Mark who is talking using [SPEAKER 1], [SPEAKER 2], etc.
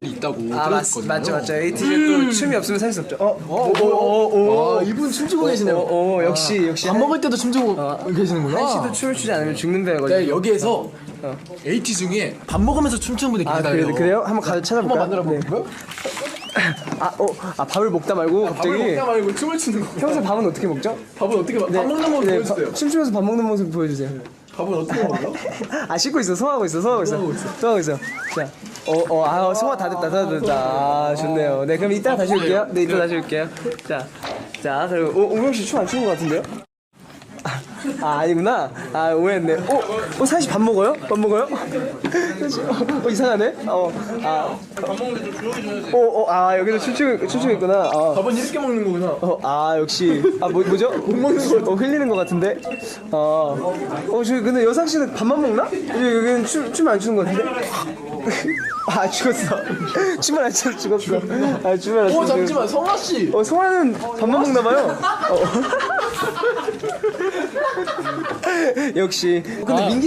[SPEAKER 1] 있다고
[SPEAKER 2] 아 맞,
[SPEAKER 1] 들었거든요.
[SPEAKER 2] 맞죠 맞죠 에이티즈 또 춤이 없으면 살 수 없죠 어오오오오
[SPEAKER 1] 아, 이분 춤추고 계시네요.
[SPEAKER 2] 오, 역시 역시
[SPEAKER 1] 밥 먹을 때도 춤추고 계시는구나.
[SPEAKER 2] 한시도 춤을 추지 않으면 죽는 배여가지고
[SPEAKER 1] 네, 여기에서 에이티 중에 밥 먹으면서 춤추는 분이
[SPEAKER 2] 아
[SPEAKER 1] 계시다요.
[SPEAKER 2] 그래요? 그래요? 한번 가서 찾아볼까요?
[SPEAKER 1] 한번 만들어 볼까요?
[SPEAKER 2] 네. 아, 어, 아 밥을 먹다 말고 갑자기
[SPEAKER 1] 밥을 먹다 말고 춤을 추는 거.
[SPEAKER 2] 평소에 밥은 어떻게 먹죠?
[SPEAKER 1] 밥은 어떻게 먹? 밥 먹는 모습
[SPEAKER 2] 네,
[SPEAKER 1] 보여주세요.
[SPEAKER 2] 밥- 춤추면서 밥 먹는 모습 보여주세요
[SPEAKER 1] 밥은 어떻게 먹어요?
[SPEAKER 2] 아 씻고 있어 소화하고 있어 소화하고 있어
[SPEAKER 1] 소화하고 있어.
[SPEAKER 2] 소화하고 있어 자 어 어 아 소화 다 됐다 다 됐다 아 좋네요 네 그럼 이따 다시 올게요 네 이따 다시 올게요 자 자 그리고 오 우명 씨춤 안 추는 것 같은데요? 아, 아 아니구나 아 오해했네 어, 어 사실 밥 먹어요? 밥 먹어요? 어 이상하네 어 아 밥 먹는데 좀 조용히 좀 해주세요 어 어 아 여기서 춤추고 춤추고 있구나 어.
[SPEAKER 1] 밥은 이렇게 먹는 거구나.
[SPEAKER 2] 어, 아 역시 아 뭐, 뭐죠? 못 먹는 거 어, 흘리는 거 같은데 어, 어, 저 근데 여상 씨는 밥만 먹나? 여기 여기는 춤 춤안 추는 거 같은데? 아 죽었어 춤을 안 추서 죽었어 아 춤을
[SPEAKER 1] 안어
[SPEAKER 2] 추서
[SPEAKER 1] 잠시만 성아 씨.
[SPEAKER 2] 어 성화는 밥만 먹나 봐요 어. 역시. 근데 민기